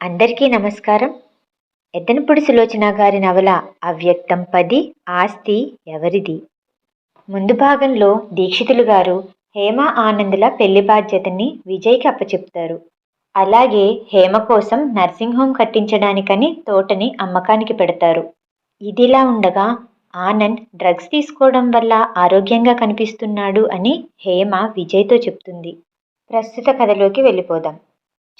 అందరికీ నమస్కారం. ఎద్దనపూడి సులోచన గారి నవల అవ్యక్తం పది ఆస్తి ఎవరిది? ముందు భాగంలో దీక్షితులు గారు హేమ ఆనందుల పెళ్ళి బాధ్యతని విజయ్కి అప్పచెప్తారు. అలాగే హేమ కోసం నర్సింగ్ హోమ్ కట్టించడానికని తోటని అమ్మకానికి పెడతారు. ఇదిలా ఉండగా ఆనంద్ డ్రగ్స్ తీసుకోవడం వల్ల ఆరోగ్యంగా కనిపిస్తున్నాడు అని హేమ విజయ్తో చెప్తుంది. ప్రస్తుత కథలోకి వెళ్ళిపోదాం.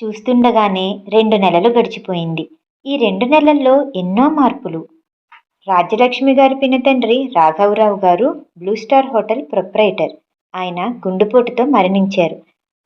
చూస్తుండగానే రెండు నెలలు గడిచిపోయింది. ఈ రెండు నెలల్లో ఎన్నో మార్పులు. రాజ్యలక్ష్మి గారి పినతండ్రి రాఘవరావు గారు బ్లూ స్టార్ హోటల్ ప్రొప్రైటర్. ఆయన గుండెపోటుతో మరణించారు.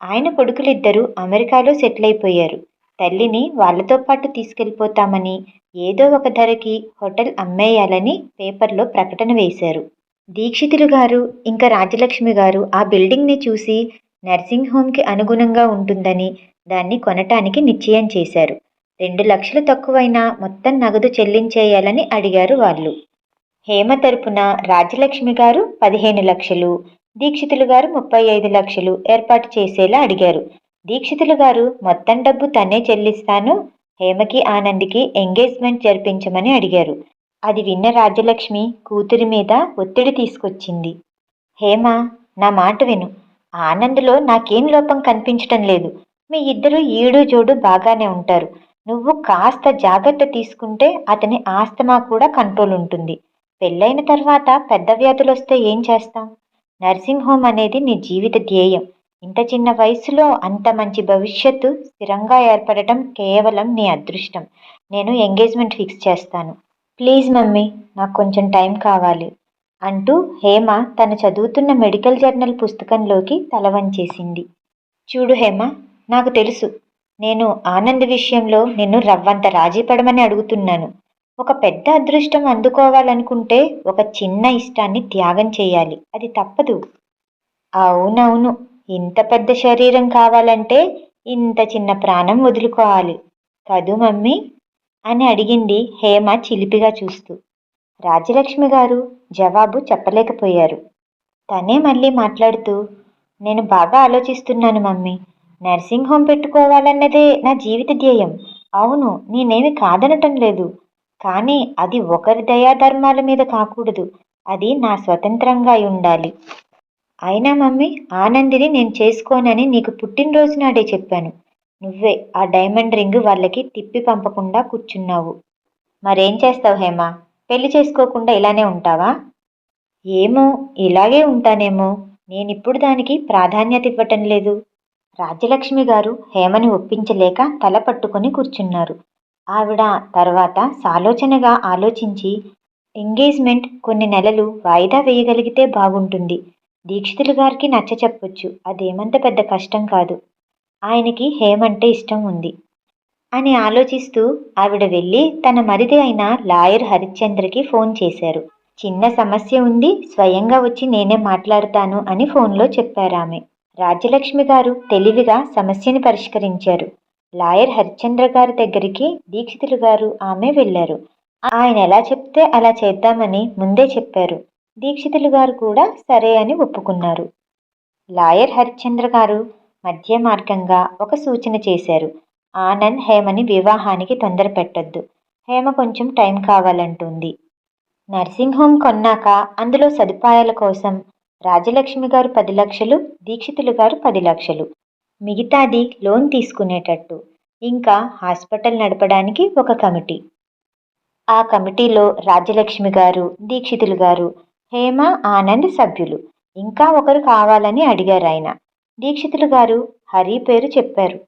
ఆయన కొడుకులిద్దరూ అమెరికాలో సెటిల్ అయిపోయారు తల్లిని వాళ్ళతో పాటు తీసుకెళ్ళిపోతామని ఏదో ఒక ధరకి హోటల్ అమ్మేయాలని పేపర్లో ప్రకటన వేశారు. దీక్షితులు గారు ఇంకా రాజలక్ష్మి గారు ఆ బిల్డింగ్ని చూసి నర్సింగ్ హోమ్కి అనుగుణంగా ఉంటుందని దాన్ని కొనటానికి నిశ్చయం చేశారు. రెండు లక్షలు తక్కువైనా మొత్తం నగదు చెల్లించేయాలని అడిగారు వాళ్ళు. హేమ తరపున రాజ్యలక్ష్మి గారు పదిహేను లక్షలు దీక్షితులు గారు ముప్పై ఐదు లక్షలు ఏర్పాటు చేసేలా అడిగారు. దీక్షితులు గారు మొత్తం డబ్బు తనే చెల్లిస్తాను హేమకి ఆనంద్కి ఎంగేజ్మెంట్ జరిపించమని అడిగారు. అది విన్న రాజ్యలక్ష్మి కూతురి మీద ఒత్తిడి తీసుకొచ్చింది. హేమ నా మాట విను. ఆనంద్లో నాకేం లోపం కనిపించటం లేదు. మీ ఇద్దరు ఈడు జోడు బాగానే ఉంటారు. నువ్వు కాస్త జాగ్రత్త తీసుకుంటే అతని ఆస్తమా కూడా కంట్రోల్ ఉంటుంది. పెళ్ళైన తర్వాత పెద్ద వ్యాధులు వస్తే ఏం చేస్తాం? నర్సింగ్ హోమ్ అనేది నీ జీవిత ధ్యేయం. ఇంత చిన్న వయసులో అంత మంచి భవిష్యత్తు స్థిరంగా ఏర్పడటం కేవలం నీ అదృష్టం. నేను ఎంగేజ్మెంట్ ఫిక్స్ చేస్తాను. ప్లీజ్ మమ్మీ నాకు కొంచెం టైం కావాలి. అంటూ హేమ తను చదువుతున్న మెడికల్ జర్నల్ పుస్తకంలోకి తల వంచేసింది. చూడు హేమ నాకు తెలుసు. నేను ఆనంద్ విషయంలో నిన్ను రవ్వంత రాజీ పడమని అడుగుతున్నాను. ఒక పెద్ద అదృష్టం అందుకోవాలనుకుంటే ఒక చిన్న ఇష్టాన్ని త్యాగం చేయాలి. అది తప్పదు. అవునవును. ఇంత పెద్ద శరీరం కావాలంటే ఇంత చిన్న ప్రాణం వదులుకోవాలి. కదూ మమ్మీ? అని అడిగింది హేమ చిలిపిగా చూస్తూ. రాజ్యలక్ష్మి గారు జవాబు చెప్పలేకపోయారు. తనే మళ్ళీ మాట్లాడుతూ నేను బాగా ఆలోచిస్తున్నాను మమ్మీ. నర్సింగ్ హోమ్ పెట్టుకోవాలన్నదే నా జీవిత ధ్యేయం. అవును నేనేమి కాదనటం లేదు. కానీ అది ఒకరి దయాధర్మాల మీద కాకూడదు. అది నా స్వతంత్రంగా అయి ఉండాలి. అయినా మమ్మీ ఆనందిని నేను చేసుకోనని నీకు పుట్టినరోజు నాడే చెప్పాను. నువ్వే ఆ డైమండ్ రింగ్ వాళ్ళకి తిప్పి పంపకుండా కూర్చున్నావు. మరేం చేస్తావు హేమా? పెళ్ళి చేసుకోకుండా ఇలానే ఉంటావా? ఏమో ఇలాగే ఉంటానేమో. నేనిప్పుడు దానికి ప్రాధాన్యత ఇవ్వటం లేదు. రాజ్యలక్ష్మి గారు హేమని ఒప్పించలేక తల పట్టుకొని కూర్చున్నారు. ఆవిడ తర్వాత సాలోచనగా ఆలోచించి ఎంగేజ్మెంట్ కొన్ని నెలలు వాయిదా వేయగలిగితే బాగుంటుంది. దీక్షితులు గారికి నచ్చ చెప్పొచ్చు అదేమంత పెద్ద కష్టం కాదు. ఆయనకి హేమంటే ఇష్టం ఉంది. అని ఆలోచిస్తూ ఆవిడ వెళ్ళి తన మరిది అయిన లాయర్ హరిశ్చంద్రకి ఫోన్ చేశారు. చిన్న సమస్య ఉంది స్వయంగా వచ్చి నేనే మాట్లాడతాను అని ఫోన్లో చెప్పారామె. రాజ్యలక్ష్మి గారు తెలివిగా సమస్యని పరిష్కరించారు. లాయర్ హరిశ్చంద్ర గారి దగ్గరికి దీక్షితులు గారు ఆమె వెళ్ళారు. ఆయన ఎలా చెప్తే అలా చేద్దామని ముందే చెప్పారు. దీక్షితులు గారు కూడా సరే అని ఒప్పుకున్నారు. లాయర్ హరిశ్చంద్ర గారు మధ్య మార్గంగా ఒక సూచన చేశారు. ఆనంద్ హేమని వివాహానికి తొందర పెట్టొద్దు హేమ కొంచెం టైం కావాలంటుంది. నర్సింగ్ హోమ్ కొన్నాక అందులో సదుపాయాల కోసం రాజలక్ష్మి గారు పది లక్షలు దీక్షితులు గారు పది లక్షలు. మిగతాది లోన్ తీసుకునేటట్టు. ఇంకా హాస్పిటల్ నడపడానికి ఒక కమిటీ. ఆ కమిటీలో రాజ్యలక్ష్మి గారు దీక్షితులు గారు హేమ ఆనంద్ సభ్యులు. ఇంకా ఒకరు కావాలని అడిగారు ఆయన దీక్షితులు గారు హరి పేరు చెప్పారు.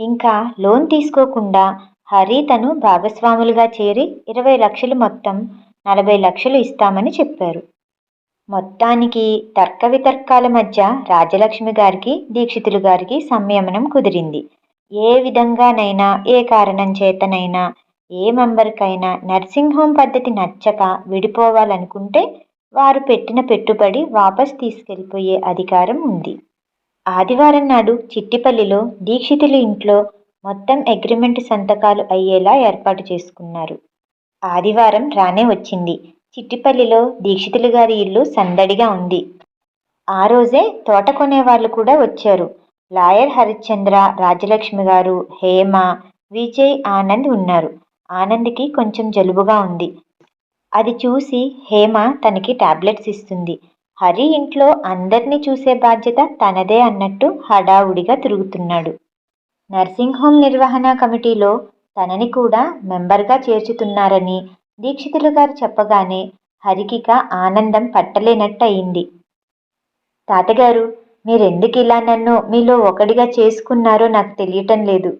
ఇంకా లోన్ తీసుకోకుండా హరి తను భాగస్వాములుగా చేరి ఇరవై లక్షలు మొత్తం నలభై లక్షలు ఇస్తామని చెప్పారు. మొత్తానికి తర్క వితర్కాల మధ్య రాజలక్ష్మి గారికి దీక్షితులు గారికి సంయమనం కుదిరింది. ఏ విధంగానైనా ఏ కారణం చేతనైనా ఏ మెంబర్కైనా నర్సింగ్ హోమ్ పద్ధతి నచ్చక విడిపోవాలనుకుంటే వారు పెట్టిన పెట్టుబడి వాపస్ తీసుకెళ్ళిపోయే అధికారం ఉంది. ఆదివారం నాడు చిట్టిపల్లిలో దీక్షితులు ఇంట్లో మొత్తం అగ్రిమెంట్ సంతకాలు అయ్యేలా ఏర్పాటు చేసుకున్నారు. ఆదివారం రానే వచ్చింది. చిట్టిపల్లిలో దీక్షితులు గారి ఇల్లు సందడిగా ఉంది. ఆ రోజే తోట కొనే వాళ్ళు కూడా వచ్చారు. లాయర్ హరిశ్చంద్ర రాజలక్ష్మి గారు హేమ విజయ్ ఆనంద్ ఉన్నారు. ఆనంద్కి కొంచెం జలుబుగా ఉంది. అది చూసి హేమ తనకి టాబ్లెట్స్ ఇస్తుంది. హరి ఇంట్లో అందరినీ చూసే బాధ్యత తనదే అన్నట్టు హడావుడిగా తిరుగుతున్నాడు. నర్సింగ్ హోమ్ నిర్వహణ కమిటీలో తనని కూడా మెంబర్గా చేర్చుతున్నారని దీక్షితులు గారు చెప్పగానే హరికిక ఆనందం పట్టలేనట్టు అయింది తాతగారు మీరెందుకు ఇలా నన్ను మీలో ఒకడిగా చేసుకున్నారో నాకు తెలియటం లేదు.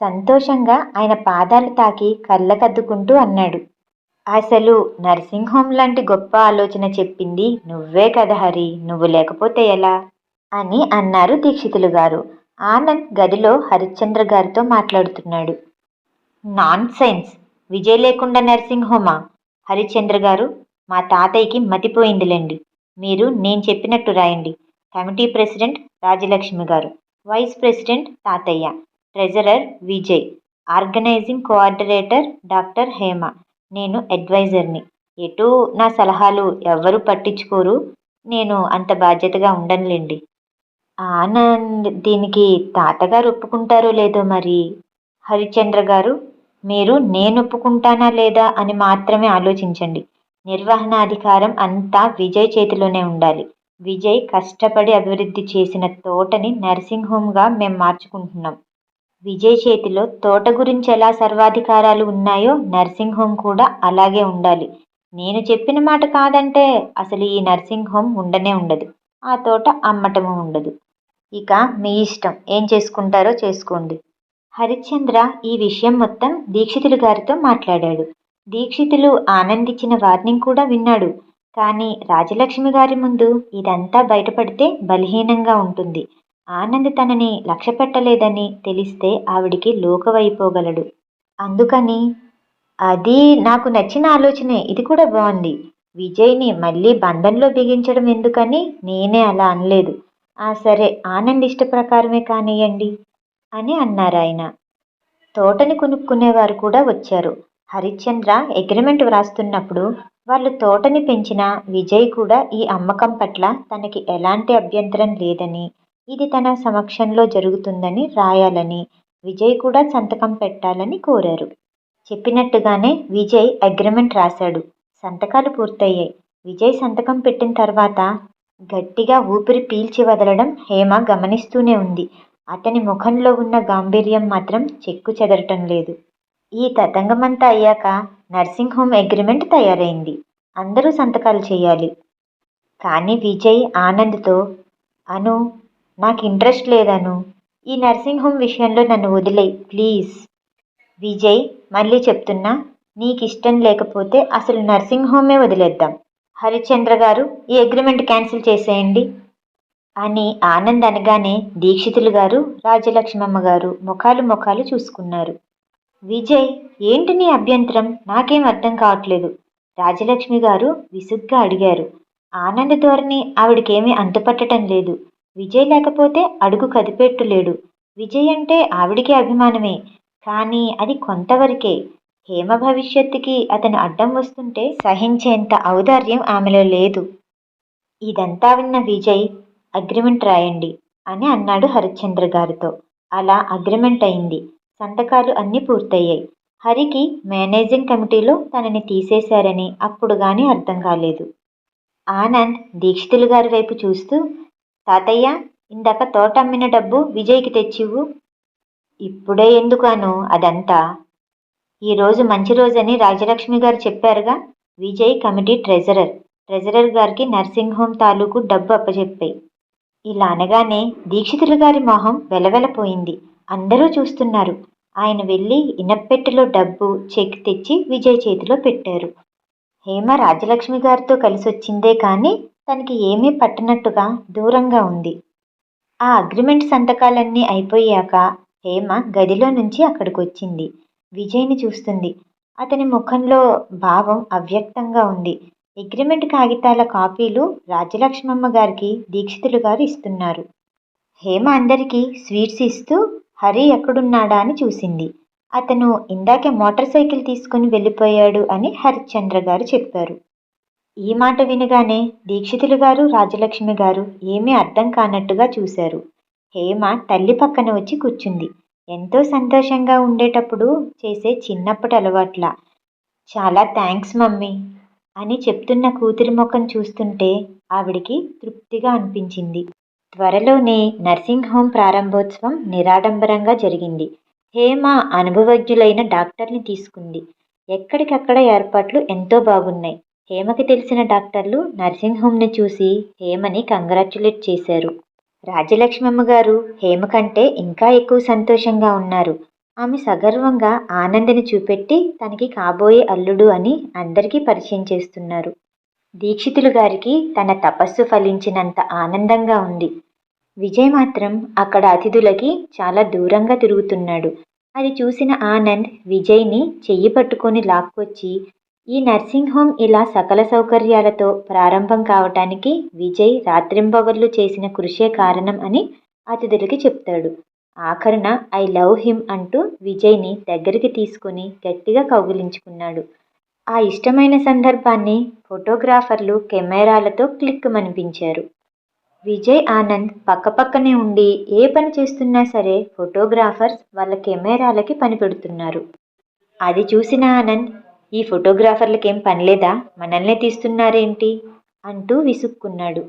సంతోషంగా ఆయన పాదాలు తాకి కళ్ళకద్దుకుంటూ అన్నాడు. అసలు నర్సింగ్ హోమ్ లాంటి గొప్ప ఆలోచన చెప్పింది నువ్వే కదా హరి నువ్వు లేకపోతే ఎలా? అని అన్నారు దీక్షితులు గారు. ఆనంద్ గదిలో హరిశ్చంద్ర గారితో మాట్లాడుతున్నాడు. నాన్ సైన్స్ విజయ్ లేకుండా నర్సింగ్ హోమా హరిశ్చంద్ర గారు మా తాతయ్యకి మతిపోయిందిలేండి. మీరు నేను చెప్పినట్టు రాయండి. Committee president Rajalakshmi garu. Vice president తాతయ్య. Treasurer Vijay. Organising coordinator doctor Hema. నేను అడ్వైజర్ని. ఎటు నా సలహాలు ఎవ్వరూ పట్టించుకోరు. నేను అంత బాధ్యతగా ఉండనులేండి. ఆనంద్ దీనికి తాతగారు ఒప్పుకుంటారో లేదో మరి? హరిచంద్ర గారు మీరు నేను ఒప్పుకుంటానా లేదా అని మాత్రమే ఆలోచించండి. నిర్వహణ అధికారం అంతా విజయ్ చేతిలోనే ఉండాలి. విజయ్ కష్టపడి అభివృద్ధి చేసిన తోటని నర్సింగ్ హోమ్గా మేము మార్చుకుంటున్నాం. విజయ్ చేతిలో తోట గురించి ఎలా సర్వాధికారాలు ఉన్నాయో నర్సింగ్ హోమ్ కూడా అలాగే ఉండాలి. నేను చెప్పిన మాట కాదంటే అసలు ఈ నర్సింగ్ హోమ్ ఉండనే ఉండదు. ఆ తోట అమ్మటము ఉండదు. ఇక మీ ఇష్టం. ఏం చేసుకుంటారో చేసుకోండి. హరిశ్చంద్ర ఈ విషయం మొత్తం దీక్షితులు గారితో మాట్లాడాడు. దీక్షితులు ఆనందించిన వార్నింగ్ కూడా విన్నాడు. కానీ రాజలక్ష్మి గారి ముందు ఇదంతా బయటపడితే బలహీనంగా ఉంటుంది. ఆనంద్ తనని లక్ష్య పెట్టలేదని తెలిస్తే ఆవిడికి లోకవైపోగలడు. అందుకని అది నాకు నచ్చిన ఆలోచనే ఇది కూడా బాగుంది. విజయ్ని మళ్ళీ బంధంలో బిగించడం ఎందుకని నేనే అలా అనలేదు. ఆ సరే ఆనంద్ ఇష్ట ప్రకారమే కానియండి అని అన్నారు ఆయన. తోటని కొనుక్కునేవారు కూడా వచ్చారు. హరిశ్చంద్ర అగ్రిమెంట్ వ్రాస్తున్నప్పుడు వాళ్ళు తోటని పెంచిన విజయ్ కూడా ఈ అమ్మకం పట్ల తనకి ఎలాంటి అభ్యంతరం లేదని ఇది తన సమక్షంలో జరుగుతుందని రాయాలని విజయ్ కూడా సంతకం పెట్టాలని కోరారు. చెప్పినట్టుగానే విజయ్ అగ్రిమెంట్ రాశాడు. సంతకాలు పూర్తయ్యాయి. విజయ్ సంతకం పెట్టిన తర్వాత గట్టిగా ఊపిరి పీల్చి వదలడం హేమ గమనిస్తూనే ఉంది. అతని ముఖంలో ఉన్న గాంభీర్యం మాత్రం చెక్కు చెదరటం లేదు. ఈ తతంగమంతా అయ్యాక నర్సింగ్ హోమ్ అగ్రిమెంట్ తయారైంది. అందరూ సంతకాలు చేయాలి. కానీ విజయ్ ఆనంద్తో అను నాకు ఇంట్రెస్ట్ లేదను. ఈ నర్సింగ్ హోమ్ విషయంలో నన్ను వదిలేయి ప్లీజ్. విజయ్ మళ్ళీ చెప్తున్నా నీకు ఇష్టం లేకపోతే అసలు నర్సింగ్ హోమే వదిలేద్దాం. హరిచంద్ర గారు ఈ అగ్రిమెంట్ క్యాన్సిల్ చేసేయండి. అని ఆనంద్ అనగానే దీక్షితులు గారు రాజలక్ష్మమ్మ గారు ముఖాలు ముఖాలు చూసుకున్నారు. విజయ్ ఏంటి నీ అభ్యంతరం? నాకేం అర్థం కావట్లేదు. రాజలక్ష్మి గారు విసుగ్గా అడిగారు. ఆనంద్ ధోరణి ఆవిడకేమీ అంతుపట్టడం లేదు. విజయ్ లేకపోతే అడుగు కదిపెట్టు లేడు విజయ్ అంటే ఆవిడికి అభిమానమే. కానీ అది కొంతవరకే. హేమ భవిష్యత్తుకి అతను అడ్డం వస్తుంటే సహించేంత ఔదార్యం ఆమెలో లేదు. ఇదంతా విన్న విజయ్ అగ్రిమెంట్ రాయండి అని అన్నాడు హరిశ్చంద్ర గారితో. అలా అగ్రిమెంట్ అయింది. సంతకాలు అన్నీ పూర్తయ్యాయి. హరికి మేనేజింగ్ కమిటీలో తనని తీసేశారని అప్పుడు కానీ అర్థం కాలేదు. ఆనంద్ దీక్షితులు గారి వైపు చూస్తూ తాతయ్య ఇందాక తోట అమ్మిన డబ్బు విజయ్కి తెచ్చివు ఇప్పుడే ఎందుకాను అదంతా? ఈరోజు మంచి రోజని రాజలక్ష్మి గారు చెప్పారుగా విజయ్ కమిటీ ట్రెజరర్. ట్రెజరర్ గారికి నర్సింగ్ హోమ్ తాలూకు డబ్బు అప్పచెప్పాయి. ఇలా అనగానే దీక్షితులు గారి మొహం వెలవెలపోయింది. అందరూ చూస్తున్నారు. ఆయన వెళ్ళి ఇనప్పెట్టెలో డబ్బు చెక్ తెచ్చి విజయ్ చేతిలో పెట్టారు. హేమ రాజలక్ష్మి గారితో కలిసి వచ్చిందే కానీ తనకి ఏమీ పట్టనట్టుగా దూరంగా ఉంది. ఆ అగ్రిమెంట్ సంతకాలన్నీ అయిపోయాక హేమ గదిలో నుంచి అక్కడికి వచ్చింది విజయ్ని చూస్తుంది. అతని ముఖంలో భావం అవ్యక్తంగా ఉంది. అగ్రిమెంట్ కాగితాల కాపీలు రాజలక్ష్మమ్మ గారికి దీక్షితులు గారు ఇస్తున్నారు. హేమ అందరికీ స్వీట్స్ ఇస్తూ హరి ఎక్కడున్నాడా అని చూసింది. అతను ఇందాకే మోటార్ సైకిల్ తీసుకుని వెళ్ళిపోయాడు అని హరిశ్చంద్ర గారు చెప్పారు. ఈ మాట వినగానే దీక్షితులు గారు రాజలక్ష్మి గారు ఏమీ అర్థం కానట్టుగా చూశారు. హేమ తల్లి పక్కన వచ్చి కూర్చుంది. ఎంతో సంతోషంగా ఉండేటప్పుడు చేసే చిన్నప్పటి అలవాట్ల. చాలా థ్యాంక్స్ మమ్మీ అని చెప్తున్న కూతురి ముఖం చూస్తుంటే ఆవిడికి తృప్తిగా అనిపించింది. త్వరలోనే నర్సింగ్ హోమ్ ప్రారంభోత్సవం నిరాడంబరంగా జరిగింది. హేమ అనుభవజ్ఞులైన డాక్టర్ని తీసుకుంది. ఎక్కడికక్కడ ఏర్పాట్లు ఎంతో బాగున్నాయి. హేమకి తెలిసిన డాక్టర్లు నర్సింగ్ హోమ్ని చూసి హేమని కంగ్రాచ్యులేట్ చేశారు. రాజలక్ష్మమ్మ గారు హేమ కంటే ఇంకా ఎక్కువ సంతోషంగా ఉన్నారు. ఆమె సగర్వంగా ఆనందని చూపెట్టి తనకి కాబోయే అల్లుడు అని అందరికీ పరిచయం చేస్తున్నారు. దీక్షితులు గారికి తన తపస్సు ఫలించినంత ఆనందంగా ఉంది. విజయ్ మాత్రం అక్కడ అతిథులకి చాలా దూరంగా తిరుగుతున్నాడు. అది చూసిన ఆనంద్ విజయ్ని చెయ్యి పట్టుకొని లాక్కొచ్చి ఈ నర్సింగ్ హోమ్ ఇలా సకల సౌకర్యాలతో ప్రారంభం కావటానికి విజయ్ రాత్రింబవళ్ళు చేసిన కృషే కారణం అని అతిథులకి చెప్తాడు. ఆఖరున ఐ లవ్ హిమ్ అంటూ విజయ్ని దగ్గరికి తీసుకొని గట్టిగా కౌగిలించుకున్నాడు. ఆ ఇష్టమైన సందర్భాన్ని ఫోటోగ్రాఫర్లు కెమెరాలతో క్లిక్ మనిపించారు. విజయ్ ఆనంద్ పక్కపక్కనే ఉండి ఏ పని చేస్తున్నా సరే ఫోటోగ్రాఫర్స్ వాళ్ళ కెమెరాలకి పని పెడుతున్నారు అది చూసిన ఆనంద్ ఈ ఫోటోగ్రాఫర్లకేం పనిలేదా? మనల్నే తీస్తున్నారేంటి? అంటూ విసుక్కున్నాడు.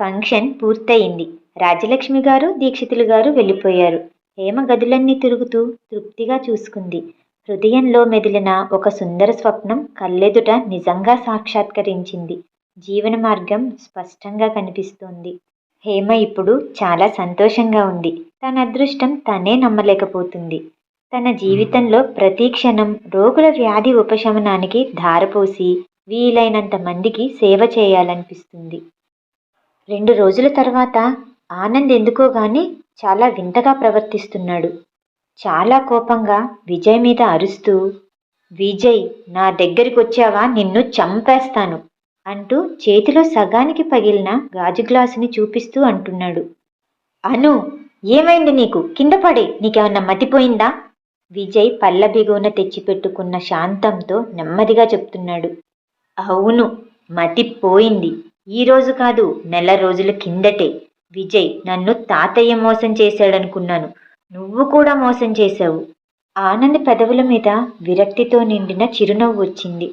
ఫంక్షన్ పూర్తయింది. రాజలక్ష్మి గారు దీక్షితులు గారు వెళ్ళిపోయారు. హేమ గదులన్నీ తిరుగుతూ తృప్తిగా చూసుకుంది. హృదయంలో మెదిలిన ఒక సుందర స్వప్నం కళ్ళెదుట నిజంగా సాక్షాత్కరించింది. జీవన మార్గం స్పష్టంగా కనిపిస్తోంది. హేమ ఇప్పుడు చాలా సంతోషంగా ఉంది. తన అదృష్టం తనే నమ్మలేకపోతుంది. తన జీవితంలో ప్రతి క్షణం రోగుల వ్యాధి ఉపశమనానికి ధారపోసి వీలైనంత మందికి సేవ చేయాలనిపిస్తుంది. రెండు రోజుల తర్వాత ఆనంద్ ఎందుకో గాని చాలా వింతగా ప్రవర్తిస్తున్నాడు. చాలా కోపంగా విజయ్ మీద అరుస్తూ విజయ్ నా దగ్గరికి వచ్చావా? నిన్ను చంపేస్తాను అంటూ చేతిలో సగానికి పగిలిన గాజు గ్లాసుని చూపిస్తూ అంటున్నాడు. అను ఏమైంది నీకు? కింద పడే నీకేమన్నా మతిపోయిందా? విజయ్ పల్లబిగున తెచ్చిపెట్టుకున్న శాంతంతో నెమ్మదిగా చెప్తున్నాడు. అవును మతి పోయింది. ఈరోజు కాదు నెల రోజుల కిందటే. విజయ్ నన్ను తాతయ్య మోసం చేశాడనుకున్నాను. నువ్వు కూడా మోసం చేశావు. ఆనంద్ పెదవుల మీద విరక్తితో నిండిన చిరునవ్వు వచ్చింది.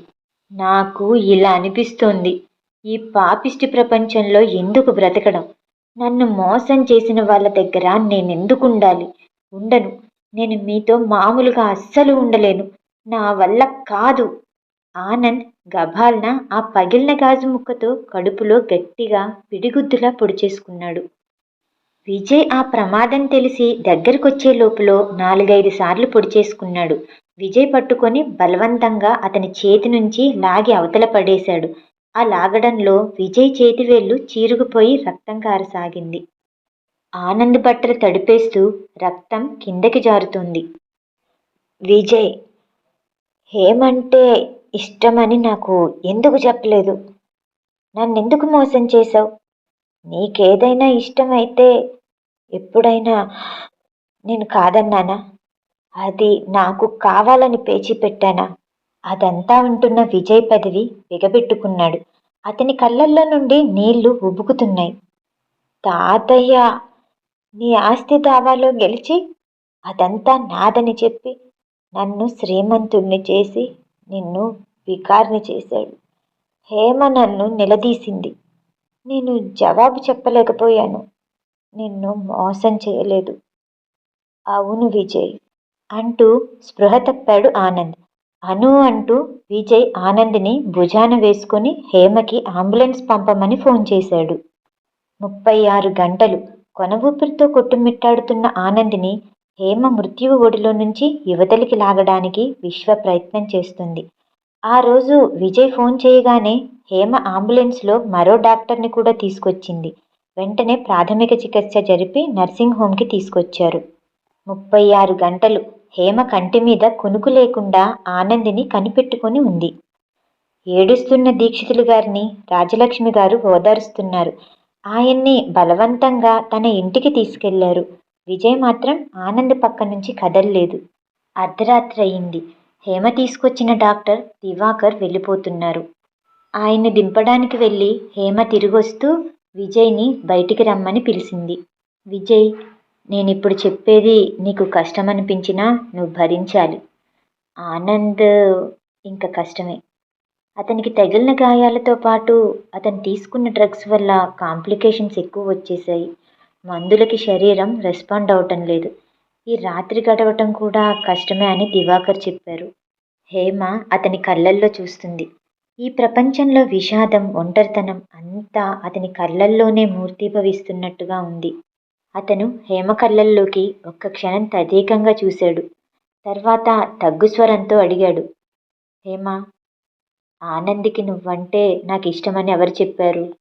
నాకు ఇలా అనిపిస్తోంది. ఈ పాపిష్టి ప్రపంచంలో ఎందుకు బ్రతకడం? నన్ను మోసం చేసిన వాళ్ళ దగ్గర నేనెందుకుండాలి ఉండను. నేను మీతో మామూలుగా అస్సలు ఉండలేను. నా వల్ల కాదు. ఆనంద్ గభాల్న ఆ పగిలిన గాజు ముక్కతో కడుపులో గట్టిగా పిడిగుద్దులా పొడిచేసుకున్నాడు విజయ్ ఆ ప్రమాదం తెలిసి దగ్గరకొచ్చే లోపల నాలుగైదు సార్లు పొడిచేసుకున్నాడు విజయ్ పట్టుకొని బలవంతంగా అతని చేతి నుంచి లాగి అవతల పడేశాడు. ఆ లాగడంలో విజయ్ చేతివేళ్ళు చీరుకుపోయి రక్తం కారసాగింది. ఆనంద్ బట్టలు తడిపేస్తూ రక్తం కిందకి జారుతుంది. విజయ్ హేమంటే ఇష్టమని నాకు ఎందుకు చెప్పలేదు? నన్నెందుకు మోసం చేశావు? నీకేదైనా ఇష్టమైతే ఎప్పుడైనా నేను కాదన్నానా? అది నాకు కావాలని పేచి పెట్టానా? అదంతా ఉంటున్న విజయ్ పదవి బిగబెట్టుకున్నాడు అతని కళ్ళల్లో నుండి నీళ్ళు ఉబుకుతున్నాయి. తాతయ్య నీ ఆస్తి దావాలో గెలిచి అదంతా నాదని చెప్పి నన్ను శ్రీమంతుణ్ణి చేసి నిన్ను వికారిని చేశాడు. హేమ నన్ను నిలదీసింది. నేను జవాబు చెప్పలేకపోయాను. నిన్ను మోసం చేయలేదు. అవును విజయ్ అంటూ స్పృహ తప్పాడు ఆనంద్. అను అంటూ విజయ్ ఆనంద్ని భుజాన వేసుకుని హేమకి అంబులెన్స్ పంపమని ఫోన్ చేశాడు. ముప్పై ఆరు గంటలు కొనవూపిరితో కొట్టుమిట్టాడుతున్న ఆనందిని హేమ మృత్యువు ఒడిలో నుంచి యువతలికి లాగడానికి విశ్వ ప్రయత్నం చేస్తుంది. ఆ రోజు విజయ్ ఫోన్ చేయగానే హేమ అంబులెన్స్లో మరో డాక్టర్ని కూడా తీసుకొచ్చింది. వెంటనే ప్రాథమిక చికిత్స జరిపి నర్సింగ్ హోమ్కి తీసుకొచ్చారు. ముప్పై ఆరు గంటలు హేమ కంటి మీద కునుకు లేకుండా ఆనందిని కనిపెట్టుకొని ఉంది. ఏడుస్తున్న దీక్షితులు గారిని రాజలక్ష్మి గారు ఓదారుస్తున్నారు. ఆయన్ని బలవంతంగా తన ఇంటికి తీసుకెళ్ళారు. విజయ్ మాత్రం ఆనంద్ పక్క నుంచి కదల్లేదు. అర్ధరాత్రి అయింది. హేమ తీసుకొచ్చిన డాక్టర్ దివాకర్ వెళ్ళిపోతున్నారు. ఆయన్ని దింపడానికి వెళ్ళి హేమ తిరిగొస్తూ విజయ్ని బయటికి రమ్మని పిలిచింది. విజయ్ నేనిప్పుడు చెప్పేది నీకు కష్టమనిపించినా నువ్వు భరించాలి. ఆనంద్ ఇంక కష్టమే. అతనికి తగిలిన గాయాలతో పాటు అతను తీసుకున్న డ్రగ్స్ వల్ల కాంప్లికేషన్స్ ఎక్కువ వచ్చేసాయి మందులకి శరీరం రెస్పాండ్ అవటం లేదు. ఈ రాత్రి గడవటం కూడా కష్టమే అని దివాకర్ చెప్పారు. హేమ అతని కళ్ళల్లో చూస్తుంది. ఈ ప్రపంచంలో విషాదం ఒంటరితనం అంతా అతని కళ్ళల్లోనే మూర్తిభవిస్తున్నట్టుగా ఉంది. అతను హేమ కళ్ళల్లోకి ఒక్క క్షణం తదేకంగా చూశాడు. తర్వాత తగ్గు స్వరంతో అడిగాడు. హేమ ఆనందికి నువ్వంటే నాకు ఇష్టమని ఎవరు చెప్పారు?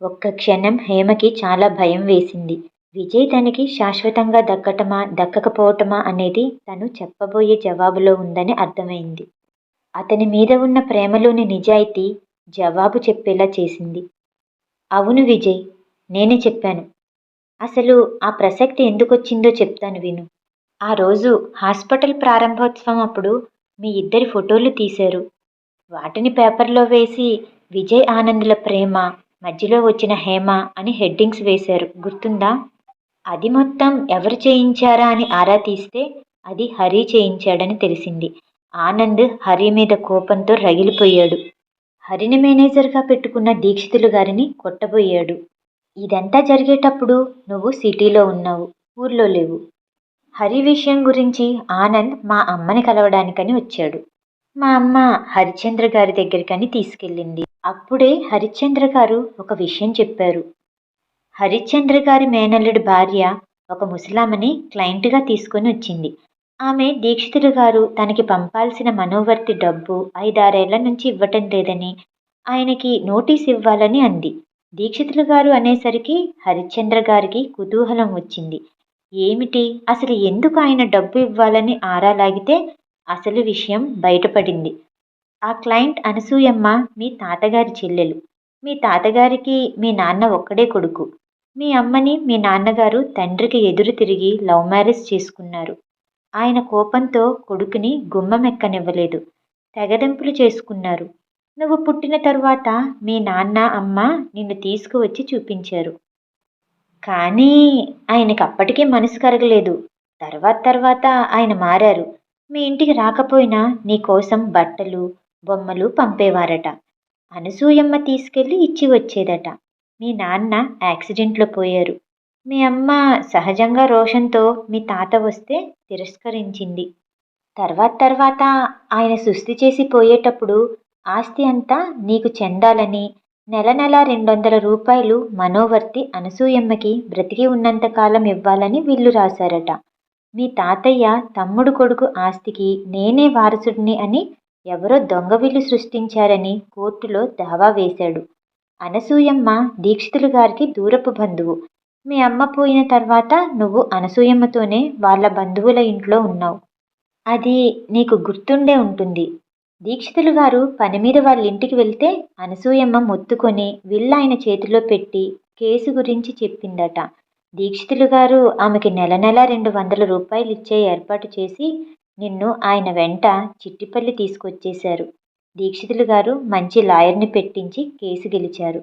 ఒక్క క్షణం హేమకి చాలా భయం వేసింది. విజయ్ తనకి శాశ్వతంగా దక్కటమా దక్కకపోవటమా అనేది తను చెప్పబోయే జవాబులో ఉందని అర్థమైంది. అతని మీద ఉన్న ప్రేమలోని నిజాయితీ జవాబు చెప్పేలా చేసింది. అవును విజయ్ నేనే చెప్పాను. అసలు ఆ ప్రసక్తి ఎందుకు వచ్చిందో చెప్తాను విను. ఆ రోజు హాస్పిటల్ ప్రారంభోత్సవం అప్పుడు మీ ఇద్దరి ఫోటోలు తీశారు. వాటిని పేపర్లో వేసి విజయ్ ఆనంద్ల ప్రేమ మధ్యలో వచ్చిన హేమ అని హెడ్డింగ్స్ వేశారు. గుర్తుందా? అది మొత్తం ఎవరు చేయించారా అని ఆరా తీస్తే అది హరి చేయించాడని తెలిసింది. ఆనంద్ హరి మీద కోపంతో రగిలిపోయాడు. హరిని మేనేజర్గా పెట్టుకున్న దీక్షితులు గారిని కొట్టబోయాడు. ఇదంతా జరిగేటప్పుడు నువ్వు సిటీలో ఉన్నావు ఊర్లో లేవు. హరి విషయం గురించి ఆనంద్ మా అమ్మని కలవడానికని వచ్చాడు. మా అమ్మ హరిశ్చంద్ర గారి దగ్గరికని తీసుకెళ్ళింది. అప్పుడే హరిశ్చంద్ర గారు ఒక విషయం చెప్పారు. హరిశ్చంద్ర గారి మేనల్లుడి భార్య ఒక ముసలామని క్లయింట్గా తీసుకొని వచ్చింది. ఆమె దీక్షితులు గారు తనకి పంపాల్సిన మనోవర్తి డబ్బు ఐదారేళ్ళ నుంచి ఇవ్వటం లేదని ఆయనకి నోటీస్ ఇవ్వాలని అంది. దీక్షితులు గారు అనేసరికి హరిశ్చంద్ర గారికి కుతూహలం వచ్చింది. ఏమిటి? అసలు ఎందుకు ఆయన డబ్బు ఇవ్వాలని ఆరా లాగితే అసలు విషయం బయటపడింది. ఆ క్లయింట్ అనసూయమ్మ మీ తాతగారి చెల్లెలు. మీ తాతగారికి మీ నాన్న ఒక్కడే కొడుకు. మీ అమ్మని మీ నాన్నగారు తండ్రికి ఎదురు తిరిగి లవ్ మ్యారేజ్ చేసుకున్నారు. ఆయన కోపంతో కొడుకుని గుమ్మమెక్కనివ్వలేదు తెగదెంపులు చేసుకున్నారు. నువ్వు పుట్టిన తరువాత మీ నాన్న అమ్మ నిన్ను తీసుకువచ్చి చూపించారు. కానీ ఆయనకి అప్పటికే మనసు కరగలేదు. తర్వాత తర్వాత ఆయన మారారు. మీ ఇంటికి రాకపోయినా నీ కోసం బట్టలు బొమ్మలు పంపేవారట. అనసూయమ్మ తీసుకెళ్ళి ఇచ్చి వచ్చేదట. మీ నాన్న యాక్సిడెంట్లో పోయారు. మీ అమ్మ సహజంగా రోషంతో మీ తాత వస్తే తిరస్కరించింది. తర్వాత తర్వాత ఆయన సుస్థి చేసి పోయేటప్పుడు ఆస్తి అంతా నీకు చెందాలని నెల నెల రెండు వందల రూపాయలు మనోవర్తి అనసూయమ్మకి బ్రతికి ఉన్నంతకాలం ఇవ్వాలని వీళ్ళు రాశారట. మీ తాతయ్య తమ్ముడు కొడుకు ఆస్తికి నేనే వారసుడిని అని ఎవరో దొంగ విల్లు సృష్టించారని కోర్టులో దావా వేశాడు. అనసూయమ్మ దీక్షితులు గారికి దూరపు బంధువు. మీ అమ్మ పోయిన తర్వాత నువ్వు అనసూయమ్మతోనే వాళ్ళ బంధువుల ఇంట్లో ఉన్నావు. అది నీకు గుర్తుండే ఉంటుంది. దీక్షితులు గారు పని మీద వాళ్ళ ఇంటికి వెళ్తే అనసూయమ్మ మొత్తుకొని విల్లు ఆయన చేతిలో పెట్టి కేసు గురించి చెప్పిందట. దీక్షితులు గారు ఆమెకి నెల నెల రెండు వందల రూపాయలు ఇచ్చే ఏర్పాటు చేసి నిన్ను ఆయన వెంట చిట్టిపల్లి తీసుకొచ్చేశారు. దీక్షితులు గారు మంచి లాయర్ని పెట్టించి కేసు గెలిచారు.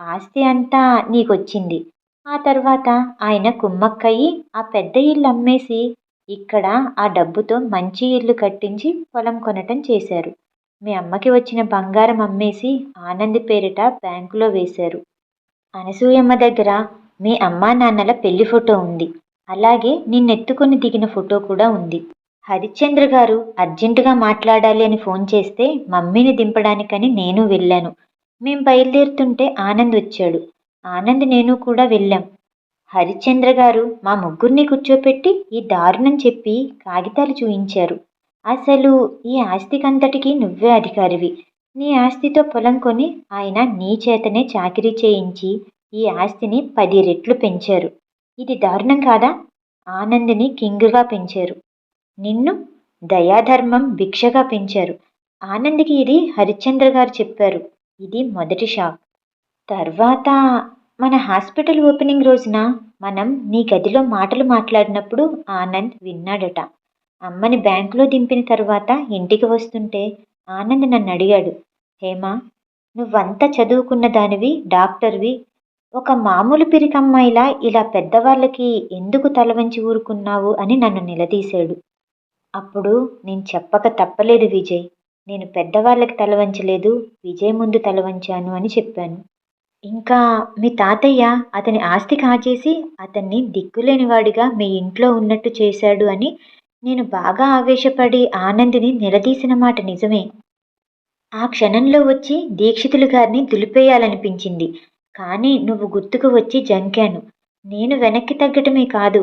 ఆస్తి అంతా నీకొచ్చింది. ఆ తర్వాత ఆయన కుమ్మక్కయ్యి ఆ పెద్ద ఇల్లు అమ్మేసి ఇక్కడ ఆ డబ్బుతో మంచి ఇల్లు కట్టించి పొలం కొనటం చేశారు. మీ అమ్మకి వచ్చిన బంగారం అమ్మేసి ఆనంద్ పేరిట బ్యాంకులో వేశారు. అనసూయమ్మ దగ్గర మీ అమ్మా నాన్నల పెళ్ళి ఫోటో ఉంది. అలాగే నిన్నెత్తుకొని దిగిన ఫోటో కూడా ఉంది. హరిశ్చంద్ర గారు అర్జెంటుగా మాట్లాడాలి అని ఫోన్ చేస్తే మమ్మీని దింపడానికని నేను వెళ్ళాను. మేం బయలుదేరుతుంటే ఆనంద్ వచ్చాడు. ఆనంద్ నేను కూడా వెళ్ళాం. హరిశ్చంద్ర గారు మా ముగ్గురిని కూర్చోపెట్టి ఈ దారుణం చెప్పి కాగితాలు చూయించారు. అసలు ఈ ఆస్తికంతటికి నువ్వే అధికారివి. నీ ఆస్తితో పొలం కొని ఆయన నీ చేతనే చాకిరీ చేయించి ఈ ఆస్తిని పది రెట్లు పెంచారు. ఇది దారుణం కాదా? ఆనందిని కింగుగా పెంచారు. నిన్ను దయాధర్మం భిక్షగా పెంచారు. ఆనంద్కి ఇది హరిశ్చంద్ర గారు చెప్పారు. ఇది మొదటి షాక్. తర్వాత మన హాస్పిటల్ ఓపెనింగ్ రోజున మనం నీ గదిలో మాటలు మాట్లాడినప్పుడు ఆనంద్ విన్నాడట. అమ్మని బ్యాంకులో దింపిన తర్వాత ఇంటికి వస్తుంటే ఆనంద్ నన్ను అడిగాడు. హేమా నువ్వంతా చదువుకున్న దానివి డాక్టర్వి ఒక మామూలు పిరికమ్మాయిలా ఇలా పెద్దవాళ్ళకి ఎందుకు తలవంచి ఊరుకున్నావు అని నన్ను నిలదీశాడు. అప్పుడు నేను చెప్పక తప్పలేదు విజయ్. నేను పెద్దవాళ్ళకి తలవంచలేదు విజయ్ ముందు తలవంచాను అని చెప్పాను. ఇంకా మీ తాతయ్య అతని ఆస్తి కాజేసి అతన్ని దిక్కులేనివాడిగా మీ ఇంట్లో ఉన్నట్టు చేశాడు అని నేను బాగా ఆవేశపడి ఆనందిని నిలదీసిన మాట నిజమే. ఆ క్షణంలో వచ్చి దీక్షితులు గారిని దులిపేయాలనిపించింది. కానీ నువ్వు గుర్తుకు వచ్చి జంకాను. నేను వెనక్కి తగ్గటమే కాదు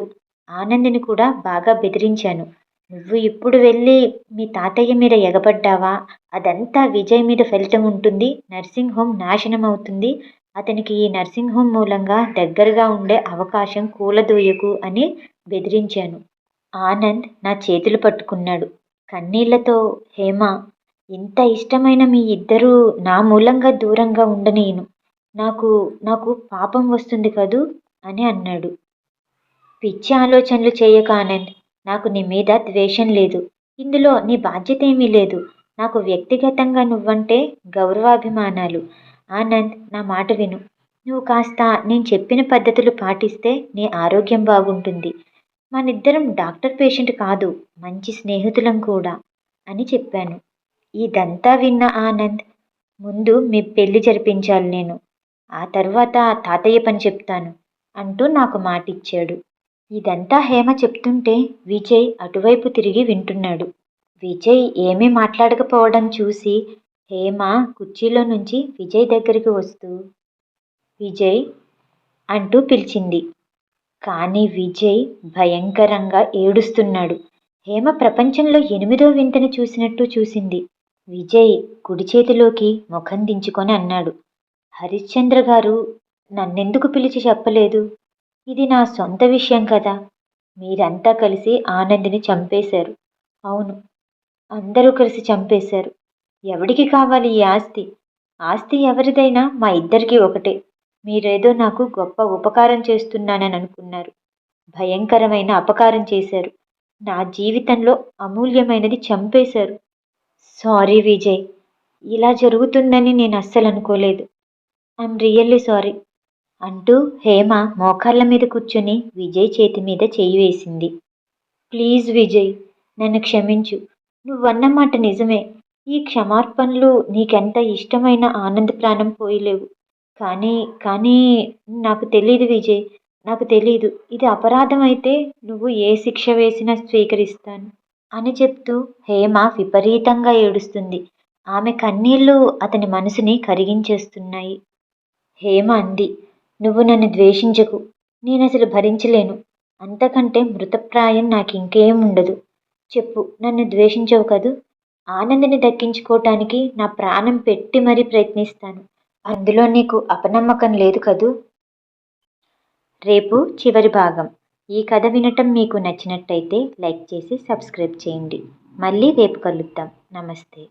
ఆనందిని కూడా బాగా బెదిరించాను. నువ్వు ఇప్పుడు వెళ్ళి మీ తాతయ్య మీద ఎగబడ్డావా? అదంతా విజయ్ మీద ఫలితం ఉంటుంది నర్సింగ్ హోమ్ నాశనం అవుతుంది. అతనికి ఈ నర్సింగ్ హోమ్ మూలంగా దగ్గరగా ఉండే అవకాశం కూలదోయకు అని బెదిరించాను. ఆనంద్ నా చేతులు పట్టుకున్నాడు. కన్నీళ్ళతో హేమ ఇంత ఇష్టమైన మీ ఇద్దరూ నా మూలంగా దూరంగా ఉండనేను. నాకు నాకు పాపం వస్తుంది కదూ? అని అన్నాడు. పిచ్చి ఆలోచనలు చేయక ఆనంద్. నాకు నీ మీద ద్వేషం లేదు. ఇందులో నీ బాధ్యత ఏమీ లేదు. నాకు వ్యక్తిగతంగా నువ్వంటే గౌరవాభిమానాలు. ఆనంద్ నా మాట విను. నువ్వు కాస్త నేను చెప్పిన పద్ధతులు పాటిస్తే నీ ఆరోగ్యం బాగుంటుంది. మనిద్దరం డాక్టర్ పేషెంట్ కాదు. మంచి స్నేహితులం కూడా. అని చెప్పాను. ఇదంతా విన్న ఆనంద్ ముందు మీ పెళ్ళి జరిపించాలి నేను. ఆ తర్వాత తాతయ్య పని చెప్తాను అంటూ నాకు మాటిచ్చాడు. ఇదంతా హేమ చెప్తుంటే విజయ్ అటువైపు తిరిగి వింటున్నాడు. విజయ్ ఏమీ మాట్లాడకపోవడం చూసి హేమ కుర్చీలో నుంచి విజయ్ దగ్గరికి వస్తూ విజయ్ అంటూ పిలిచింది. కానీ విజయ్ భయంకరంగా ఏడుస్తున్నాడు. హేమ ప్రపంచంలో ఎనిమిదో వింతను చూసినట్టు చూసింది. విజయ్ కుడి చేతిలోకి ముఖం దించుకొని అన్నాడు. హరిశ్చంద్ర గారు నన్నెందుకు పిలిచి చెప్పలేదు? ఇది నా సొంత విషయం కదా. మీరంతా కలిసి ఆనందిని చంపేశారు. అవును అందరూ కలిసి చంపేశారు. ఎవడికి కావాలి ఈ ఆస్తి? ఆస్తి ఎవరిదైనా మా ఇద్దరికీ ఒకటే. మీరేదో నాకు గొప్ప ఉపకారం చేస్తున్నానని అనుకున్నారు. భయంకరమైన అపకారం చేశారు. నా జీవితంలో అమూల్యమైనది చంపేశారు. సారీ విజయ్ ఇలా జరుగుతుందని నేను అస్సలు అనుకోలేదు. ఐమ్ రియల్లీ సారీ అంటూ హేమ మోకాళ్ళ మీద కూర్చొని విజయ్ చేతి మీద చేయి వేసింది. ప్లీజ్ విజయ్ నన్ను క్షమించు. నువ్వన్న మాట నిజమే. ఈ క్షమార్పణలు నీకెంత ఇష్టమైన ఆనంద ప్రాణం పోయలేవు కానీ కానీ నాకు తెలియదు విజయ్ నాకు తెలీదు. ఇది అపరాధం అయితే నువ్వు ఏ శిక్ష వేసినా స్వీకరిస్తాను. అని చెప్తూ హేమ విపరీతంగా ఏడుస్తుంది. ఆమె కన్నీళ్ళు అతని మనసుని కరిగించేస్తున్నాయి. హేమ అంది. నువ్వు నన్ను ద్వేషించకు. నేను అసలు భరించలేను. అంతకంటే మృతప్రాయం నాకు ఇంకేం ఉండదు. చెప్పు నన్ను ద్వేషించవు కదూ? ఆనందిని దక్కించుకోవటానికి నా ప్రాణం పెట్టి మరీ ప్రయత్నిస్తాను. అందులో నీకు అపనమ్మకం లేదు కదూ? రేపు చివరి భాగం. ఈ కథ వినటం మీకు నచ్చినట్టయితే లైక్ చేసి సబ్స్క్రైబ్ చేయండి. మళ్ళీ రేపు కలుద్దాం. నమస్తే.